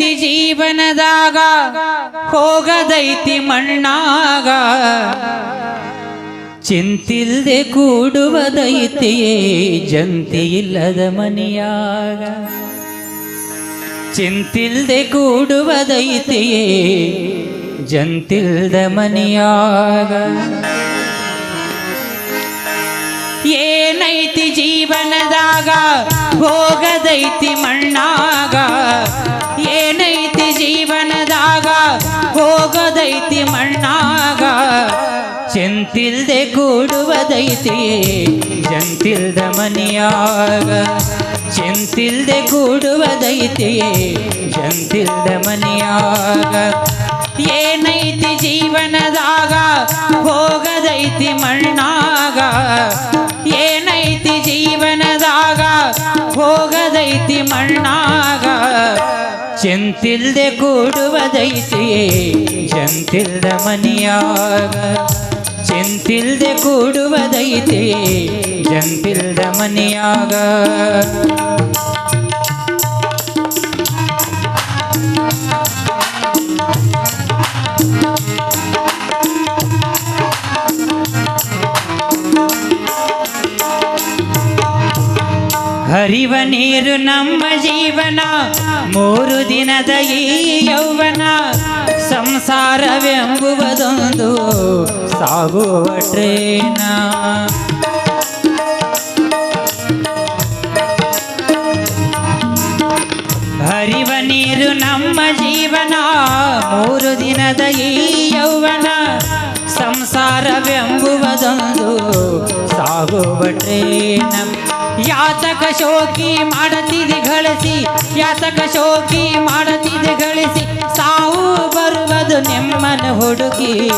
ಏನೈತಿ ಜೀವನದಾಗ ಹೋಗದೈತಿ ಮಣ್ಣಾಗ. ಚಿಂತಿಲ್ದೆ ಕೂಡುವದೈತಿ ಜಂತಿ ಇಲ್ಲದ ಮನೆಯಾಗ. ಚಿಂತಿಲ್ದೆ ಕೂಡುವುದೈತಿಯೇ ಜಂತಿಲ್ದ ಮನೆಯಾಗ. ಏನೈತಿ ಜೀವನದಾಗ ಹೋಗದೈತಿ ಚಿಂತಿಲ್ದೆ ಕೂಡುವುದೈತಿ ಜಂತಿಲ್ದ ಮನೆಯಾಗ ಚಿಂತಿಲ್ದೆ ಕೂಡುವುದೈತಿ ಜಂತಿಲ್ದ ಮನೆಯಾಗ ಏನೈತಿ ಜೀವನದಾಗ ಹೋಗದೈತಿ ಮಣ್ಣಾಗ ಏನೈತಿ ಜೀವನದಾಗ ಹೋಗದೈತಿ ಮಣ್ಣಾಗ ಚಿಂತಿಲ್ದೆ ಕೂಡುವುದೈತಿ ಜಂತಿಲ್ದ ಮನೆಯಾಗ ಚಿಂತಿಲ್ದೆ ಕೂಡುವುದೈತಿ ಜಂತಿಲ್ದ ಮನೆಯಾಗ ಹರಿವ ನೀರು ನಮ್ಮ ಜೀವನ ಮೂರು ದಿನದ ಈ ಯೌವನ ಸಂಸಾರವೆಂಬುವುದೊಂದು ಸಾಗುವ ಟ್ರೇನ ಹರಿವ ನೀರು ನಮ್ಮ ಜೀವನ, ಮೂರು ದಿನದ ಈ ಯೌವನ, ಸಂಸಾರವೆಂಬುವುದೊಂದು ಸಾಗುವ ಟ್ರೇನ ಯಾತಕ ಶೋಕಿ ಮಾಡತಿದೆ ಗಳಿಸಿ ಯಾತಕ ಶೋಕಿ ಮಾಡತಿದೆ ಗಳಿಸಿ ಸಾವು ಬರುವುದು ನಿಮ್ಮನ ಹುಡುಗಿ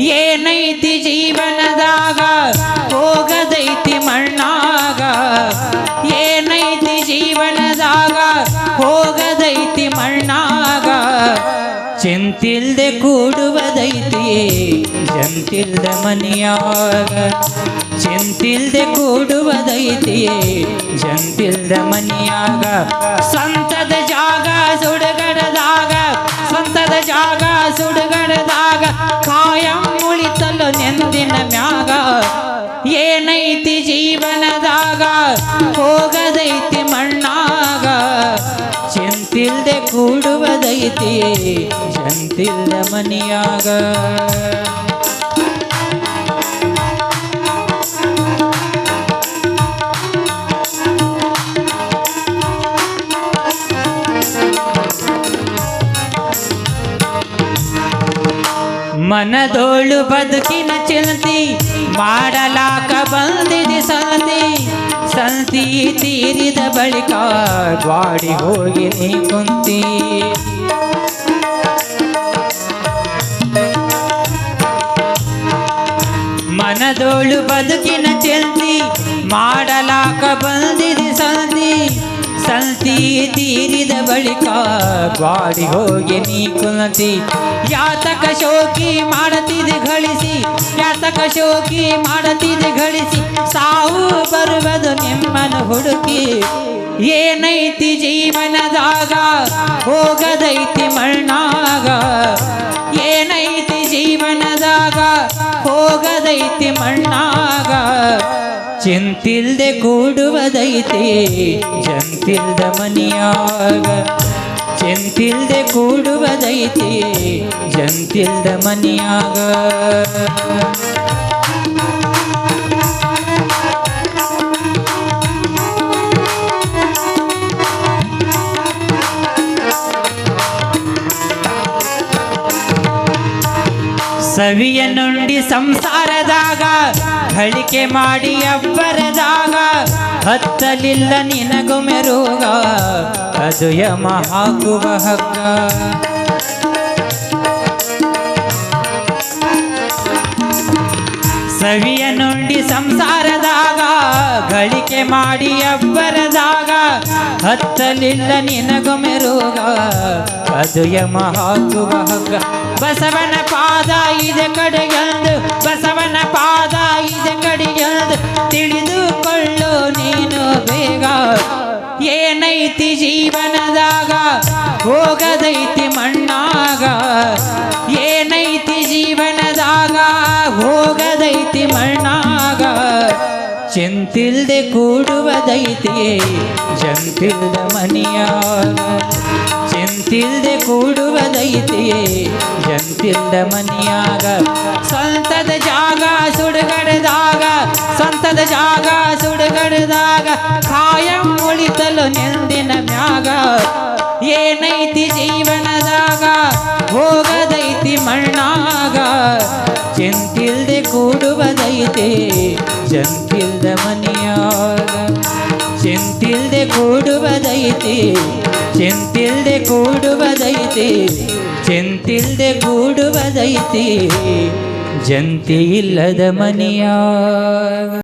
ಏನೈತಿ ಜೀವನದಾಗ? ಹೋಗದೈತಿ ಮಣ್ಣಾಗ. ಏನೈತಿ ಜೀವನದಾಗ? ಹೋಗದೈತಿ ಮಣ್ಣಾಗ. ಚಿಂತಿಲ್ದೆ ಕೂಡುವುದೈತಿ, ಜಂತಿಲ್ದ ಮನೆಯಾಗ. ಚಿಂತಿಲ್ದೆ ಕೂಡುವುದೈತಿ, ಜಂತಿಲ್ದ ಮನೆಯಾಗ. ಸಂತದ ಜಾಗ, ಸುಡುಗಡದಾಗ. ಸಂತದ ಜಾಗ ಕೂಡುವುದೈತಿ ಶಂತಿಲ್ಲ ಮನೆಯಾಗ. ಮನದೋಳು ಬದುಕಿನ ಚಿಂತಿ ಮಾಡಲಾಕ ಬಂದಿದೆ ಸಂತಿ ಸಂತಿ ತೀರಿದ ಬಳಿಕ ಗಾಡಿ ಹೋಗಿ ನೀ ಕುಂತಿ ಮನದೋಳು ಬದುಕಿನ ಚಿಂತಿ ಮಾಡಲಾಕ ಬಂದಿದೆ ಸಂತಿ ಸಂತಿ ತೀರಿದ ಬಳಿಕ ಬಾಡಿ ಹೋಗಿ ನೀ ಕುಂತಿ. ಯಾತಕ ಶೋಕಿ ಮಾಡತಿದೆ ಗಳಿಸಿ ಯಾತಕ ಶೋಕಿ ಮಾಡತಿದೆ ಗಳಿಸಿ ಸಾವು ಬರುವುದು ನಿಮ್ಮನ ಹುಡುಕಿ. ಏನೈತಿ ಜೀವನದಾಗ, ಹೋಗದೈತಿ ಮಣ್ಣಾಗ ಏನೈತಿ ಜೀವನದಾಗ, ಹೋಗದೈತಿ ಮಣ್ಣಾಗ ಚಿಂತಿಲ್ದೆ ಕೂಡುವುದೈತೆ ಜಂತಿಲ್ದ ಮನಿಯಾಗ. ಚಿಂತಿಲ್ದೆ ಕೂಡುವುದೈತೆ ಜಂತಿಲ್ದ ಮನಿಯಾಗ. ಸವಿಯ ನುಂಡಿ ಸಂಸಾರದಾಗ ಗಳಿಕೆ ಮಾಡಿ ಅಬ್ಬರದಾಗ ಹತ್ತಲಿಲ್ಲ ನಿನಗು ಮೆರುಗ ಅದು ಯಮ ಹಾಕುವ ಹಕ್ಕ ಸವಿಯ ನೋಡಿ ಸಂಸಾರದಾಗ ಗಳಿಕೆ ಮಾಡಿ ಅಬ್ಬರದಾಗ, ಹತ್ತಲಿಲ್ಲ ನಿನಗು ಮೆರುಗ. ಅದು ಯಮ ಹಗ್ಗ. ಬಸವನ ಪಾದ ಇದೆ ಕಡೆಗೆಂದು ಬಸವನ ಪಾದ ಇದೆ ಕಡೆಗೆಂದು ತಿಳಿದುಕೊಳ್ಳು ನೀನು ಬೇಗ. ಏನೈತಿ ಜೀವನದಾಗ, ಹೋಗದೈತಿ ಮಣ್ಣಾಗ. ಏನೈತಿ ಜೀವನದಾಗ, ಹೋಗದೈತಿ ಮಣ್ಣಾಗ. ಚಿಂತಿಲ್ದೆ ಕೂಡುವುದೈತಿ ಜಂತಿಲ್ದ ಮನಿಯಾಗ ಚಿಂತಿಲ್ದೆ ಕೂಡುವುದೈತಿ ಜಂತಿಲ್ದ ಮನಿಯಾಗ. ಸ್ವಂತದ ಜಾಗ ಸುಡುಗಡದಾಗ, ಸ್ವಂತದ ಜಾಗ ಸುಡುಗಡದಾಗ ಕಾಯಂ ಉಳಿತಲು ನೆಂದಿನ ಮ್ಯಾಗ. ಏನೈತಿ ಜೀವನದಾಗ? ಹೋಗದೈತಿ ಕೂಡುವುದೈತಿ ಚಿಂತಿಲ್ದೆ ಕೂಡುವುದೈತಿ ಚಿಂತಿಲ್ದೆ ಕೂಡುವುದೈತಿ ಜಂತಿ ಇಲ್ಲದ ಮನಿಯಾಗ